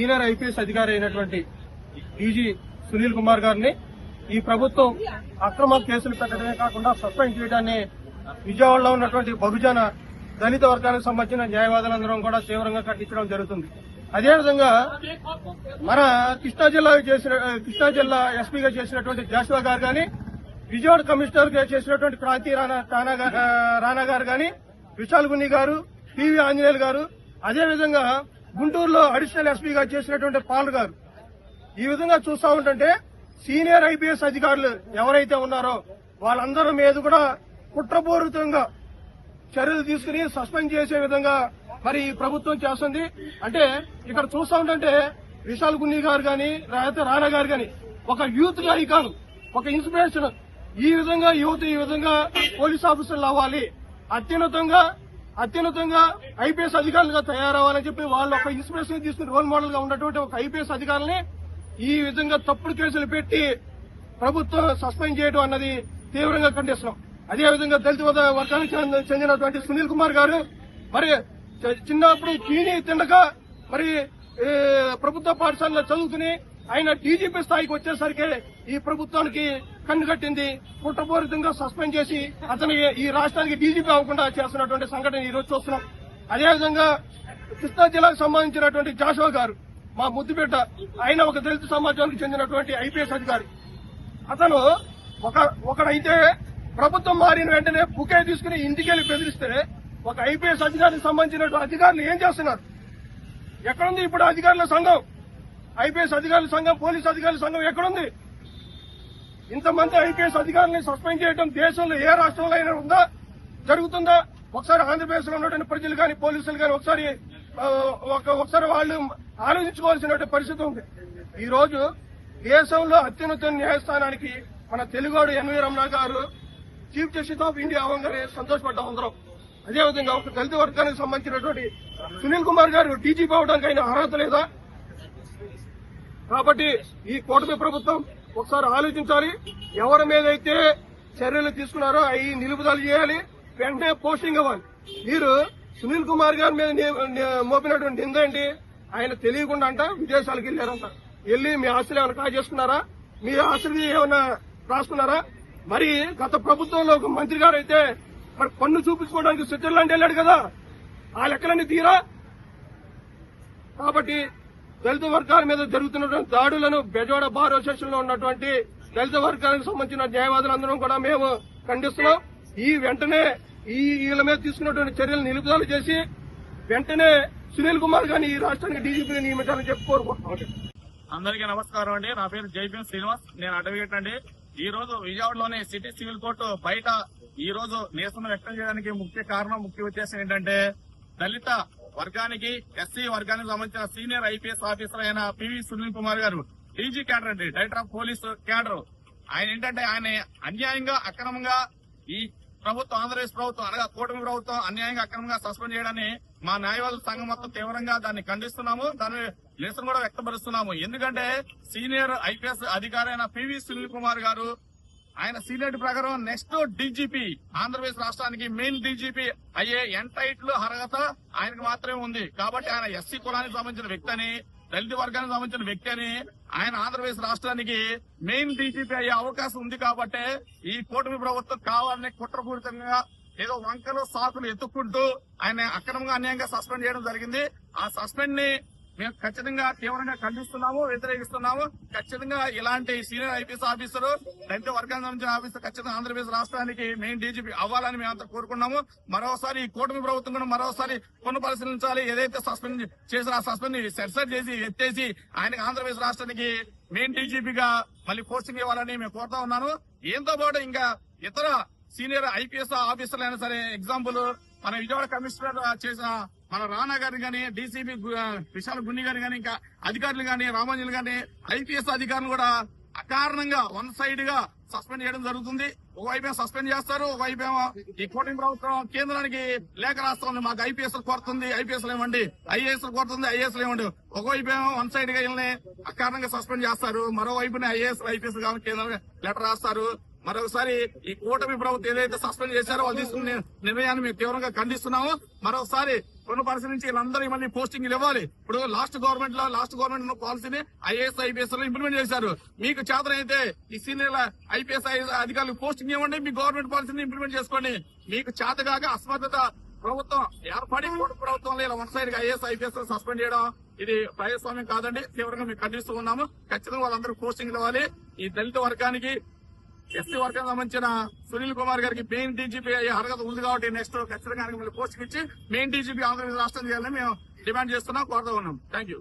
Senior IPS అధికారి అయినటువంటి DG Sunil Kumar గారిని ఈ ప్రభుత్వం అక్రమ కేసులు పెట్టడమే కాకుండా సస్పెండ్ చేయడాన్ని విజయవాడలో ఉన్నటువంటి బహుజన దళిత వర్గానికి సంబంధించిన న్యాయవాదులందరం కూడా తీవ్రంగా ఖండించడం జరుగుతుంది. అదేవిధంగా మన కృష్ణా జిల్లా చేసిన కృష్ణా జిల్లా ఎస్పీగా చేసినటువంటి జాషువా గారు కానీ విజయవాడ కమిషనర్గా చేసినటువంటి క్రాంతి రాణా గారు కానీ విశాల్ గున్ని గారు పివి ఆంజనేయులు గారు అదేవిధంగా గుంటూరులో అడిషనల్ ఎస్పీగా చేసినటువంటి పాల్ గారు ఈ విధంగా చూస్తా ఉంటుంటే సీనియర్ ఐపీఎస్ అధికారులు ఎవరైతే ఉన్నారో వాళ్ళందరి మీద కూడా కుట్రపూరితంగా చర్యలు తీసుకుని సస్పెండ్ చేసే విధంగా మరి ప్రభుత్వం చేస్తుంది. అంటే ఇక్కడ చూస్తా ఉంటే విశాల్ గున్ని గారు గాని లేకపోతే రాణా గారు గాని ఒక యూత్ ఐకాన్ ఒక ఇన్స్పిరేషన్. ఈ విధంగా యువత ఈ విధంగా పోలీస్ ఆఫీసర్లు అవ్వాలి. అత్యున్నతంగా అత్యున్నతంగా ఐపీఎస్ అధికారులుగా తయారవ్వాలని చెప్పి వాళ్ళు ఒక ఇన్స్పిరేషన్ తీసుకుని రోల్ మోడల్గా ఉన్నటువంటి ఒక ఐపీఎస్ అధికారులని ఈ విధంగా తప్పుడు కేసులు పెట్టి ప్రభుత్వం సస్పెండ్ చేయడం అన్నది తీవ్రంగా ఖండిస్తున్నాం. అదేవిధంగా దళిత వర్గానికి చెందినటువంటి సునీల్ కుమార్ గారు మరి చిన్నప్పుడు తిని తిండక మరి ప్రభుత్వ పాఠశాలలో చదువుకుని ఆయన డీజీపీ స్థాయికి వచ్చేసరికి ఈ ప్రభుత్వానికి కన్ను కట్టింది కుట్రపూరితంగా సస్పెండ్ చేసి అతని ఈ రాష్ట్రానికి డీజీపీ అవ్వకుండా చేస్తున్నటువంటి సంఘటన ఈ రోజు చూస్తున్నాం. అదేవిధంగా కృష్ణా జిల్లాకు సంబంధించినటువంటి జాషువా గారు మా ముద్దుబిడ్డ ఆయన ఒక దళిత సమాజానికి చెందినటువంటి ఐపీఎస్ అధికారి. అతను ఒక ఒకడైతే ప్రభుత్వం మారిన వెంటనే బుకే తీసుకుని ఇంటికెళ్ళి బెదిరిస్తే ఒక ఐపీఎస్ అధికారికి సంబంధించిన అధికారులు ఏం చేస్తున్నారు? ఎక్కడుంది ఇప్పుడు అధికారుల సంఘం? ఐపీఎస్ అధికారుల సంఘం పోలీస్ అధికారుల సంఘం ఎక్కడుంది? ఇంతమంది ఐపీఎస్ అధికారులను సస్పెండ్ చేయడం దేశంలో ఏ రాష్ట్రంలో అయినా ఉందా? జరుగుతుందా? ఒకసారి ఆంధ్రప్రదేశ్లో ఉన్నటువంటి ప్రజలు కానీ పోలీసులు కానీ ఒకసారి ఒక- ఒకసారి వాళ్ళు ఆలోచించుకోవాల్సిన పరిస్థితి ఉంది. ఈ రోజు దేశంలో అత్యున్నత న్యాయస్థానానికి మన తెలుగువాడు ఎన్వి రమణ గారు చీఫ్ జస్టిస్ ఆఫ్ ఇండియా అవ్వగానే సంతోషపడ్డాం అందరం. అదేవిధంగా ఒక దళిత వర్గానికి సంబంధించినటువంటి సునీల్ కుమార్ గారు డీజీపీ అవడానికి ఆయన అర్హత లేదా? కాబట్టి ఈ కూటమి ప్రభుత్వం ఒకసారి ఆలోచించాలి. ఎవరి మీద అయితే చర్యలు తీసుకున్నారో అవి నిలుపుదల చేయాలి. వెంటనే పోస్టింగ్ ఇవ్వాలి. మీరు సునీల్ కుమార్ గారి మీద మోపినటువంటి నింద ఏంటి? ఆయన తెలియకుండా అంట విదేశాలకు వెళ్ళారంట. వెళ్ళి మీ ఆస్తులు ఏమైనా కాజేసుకున్నారా మీ ఆస్తులు ఏమైనా రాసుకున్నారా? మరి గత ప్రభుత్వంలో ఒక మంత్రి గారు అయితే మరి పన్ను చూపించుకోవడానికి స్విట్జర్లాండ్ వెళ్ళాడు కదా. ఆ లెక్కలన్నీ తీరా? కాబట్టి దళిత వర్గాల మీద జరుగుతున్నటువంటి దాడులను బెజవాడ బార్ అసోసియేషన్లో ఉన్నటువంటి దళిత వర్గాలకు సంబంధించిన న్యాయవాదులందరం కూడా మేము ఖండిస్తున్నాం. ఈ వెంటనే ఈ వీళ్ళ మీద తీసుకున్నటువంటి చర్యలు నిలుపుదల చేసి వెంటనే సునీల్ కుమార్ గారిని ఈ రాష్ట్రానికి డీజీపీని నియమించాలని చెప్పి కోరుకుంటున్నాం. అందరికీ నమస్కారం అండి. నా పేరు జైపీఎం శ్రీనివాస్. నేను అడ్వకేట్ అండి. ఈ రోజు విజయవాడలోని సిటీ సివిల్ కోర్టు బయట ఈ రోజు నిరసన వ్యక్తం చేయడానికి ముఖ్య కారణం ముఖ్య ఉద్దేశం ఏంటంటే దళిత వర్గానికి ఎస్సీ వర్గానికి సంబంధించిన సీనియర్ ఐపీఎస్ ఆఫీసర్ అయిన PV Sunil Kumar garu DG cadre అండి డైరెక్టర్ ఆఫ్ పోలీస్ క్యాడర్. ఆయన ఏంటంటే ఆయన అన్యాయంగా అక్రమంగా ఈ ప్రభుత్వం ఆంధ్రప్రదేశ్ ప్రభుత్వం అనగా కూటమి ప్రభుత్వం అన్యాయంగా అక్రమంగా సస్పెండ్ చేయడాన్ని మా న్యాయవాదుల సంఘం మొత్తం తీవ్రంగా దాన్ని ఖండిస్తున్నాము. దాని నిరసన కూడా వ్యక్తపరుస్తున్నాము. ఎందుకంటే సీనియర్ ఐపీఎస్ అధికారి అయిన పివి సునీల్ కుమార్ గారు ఆయన సీనియర్ ప్రకారం నెక్స్ట్ డీజీపీ ఆంధ్రప్రదేశ్ రాష్ట్రానికి మెయిన్ డీజీపీ అయ్యే ఎంటైట్లు అర్హత ఆయనకు మాత్రమే ఉంది. కాబట్టి ఆయన ఎస్సీ కులానికి సంబంధించిన వ్యక్తి అని దళిత వర్గానికి సంబంధించిన వ్యక్తి అని ఆయన ఆంధ్రప్రదేశ్ రాష్ట్రానికి మెయిన్ డీజీపీ అయ్యే అవకాశం ఉంది కాబట్టి ఈ కూటమి ప్రభుత్వం కావాలని కుట్రపూరితంగా ఏదో వంకలు సాకులు ఎత్తుక్కుంటూ ఆయన అక్రమంగా అన్యాయంగా సస్పెండ్ చేయడం జరిగింది. ఆ సస్పెండ్ని మేము ఖచ్చితంగా తీవ్రంగా ఖండిస్తున్నాము వ్యతిరేకిస్తున్నాము. ఖచ్చితంగా ఇలాంటి సీనియర్ ఐపీఎస్ ఆఫీసర్ దళిత వర్గానికి సంబంధించిన ఆఫీసర్ ఖచ్చితంగా ఆంధ్రప్రదేశ్ రాష్ట్రానికి మెయిన్ డీజీపీ అవ్వాలని మేము అంతా కోరుకున్నాము. మరోసారి ఈ కూటమి ప్రభుత్వం కూడా మరోసారి పునః పరిశీలించాలి. ఏదైతే సస్పెండ్ చేసిన ఆ సస్పెండ్ సెట్సెట్ చేసి ఎత్తేసి ఆయనకి ఆంధ్రప్రదేశ్ రాష్ట్రానికి మెయిన్ డీజీపీగా మళ్ళీ పోస్టింగ్ ఇవ్వాలని మేము కోరుతా ఉన్నాను. ఏంతో పాటు ఇంకా ఇతర సీనియర్ ఐపీఎస్ ఆఫీసర్లు అయినా సరే ఎగ్జాంపుల్ మన విజయవాడ కమిషనర్ చేసిన మన రానా గారు గాని డీసీపీ విశాల్ గున్ని గారు గాని ఇంకా అధికారులు గాని రామాంజలి గాని ఐపీఎస్ అధికారులు కూడా అకారణంగా వన్ సైడ్గా సస్పెండ్ చేయడం జరుగుతుంది. ఒకవైపు సస్పెండ్ చేస్తారు ఒకవైపేమో ఈ కూటమి ప్రభుత్వం కేంద్రానికి లేఖ రాస్తుంది మాకు ఐపీఎస్ కోరుతుంది ఐపీఎస్ ఇవ్వండి ఐఏఎస్ కోరుతుంది ఐఏఎస్ ఇవ్వండి. ఒకవైపేమో ఏమో వన్ సైడ్గా వీళ్ళని అకారణంగా సస్పెండ్ చేస్తారు మరోవైపునే ఐఏఎస్ ఐపీఎస్ కావాలి కేంద్రానికి లెటర్ రాస్తారు. మరొకసారి ఈ కూటమి ప్రభుత్వం ఏదైతే సస్పెండ్ చేశారో వాళ్ళు తీసుకున్న నిర్ణయాన్ని మేము తీవ్రంగా ఖండిస్తున్నాము. మరొకసారి కొన్ని పరిస్థితి వీళ్ళందరూ మళ్ళీ పోస్టింగ్లు ఇవ్వాలి. ఇప్పుడు లాస్ట్ గవర్నమెంట్లో లాస్ట్ గవర్నమెంట్ పాలసీని ఐఏఎస్ ఐపీఎస్లో ఇంప్లిమెంట్ చేశారు. మీకు చేతన అయితే ఈ సీనియర్ ఐపీఎస్ అధికారులకు పోస్టింగ్ ఇవ్వండి మీ గవర్నమెంట్ పాలసీని ఇంప్లిమెంట్ చేసుకోండి. మీకు చేతగాక అస్మర్థత ప్రభుత్వం ఏర్పడి ప్రభుత్వంలో ఇలా one side IAS IPS suspend చేయడం ఇది ప్రజాస్వామ్యం కాదండి. తీవ్రంగా మేము ఖండిస్తూ ఉన్నాము. ఖచ్చితంగా వాళ్ళందరూ పోస్టింగ్ ఇవ్వాలి. ఈ దళిత వర్గానికి ఎస్సీ వర్గం సంబంధించిన సునీల్ కుమార్ గారికి మెయిన్ డీజీపీ అయ్యే అర్హత ఉంది కాబట్టి నెక్స్ట్ ఖచ్చితంగా ఆయనకి మళ్ళీ ఇచ్చి మెయిన్ డీజీపీ ఆంధ్రప్రదేశ్ రాష్ట్రం చేయాలని మేము డిమాండ్ చేస్తున్నాం కోరుతూ ఉన్నాం. Thank you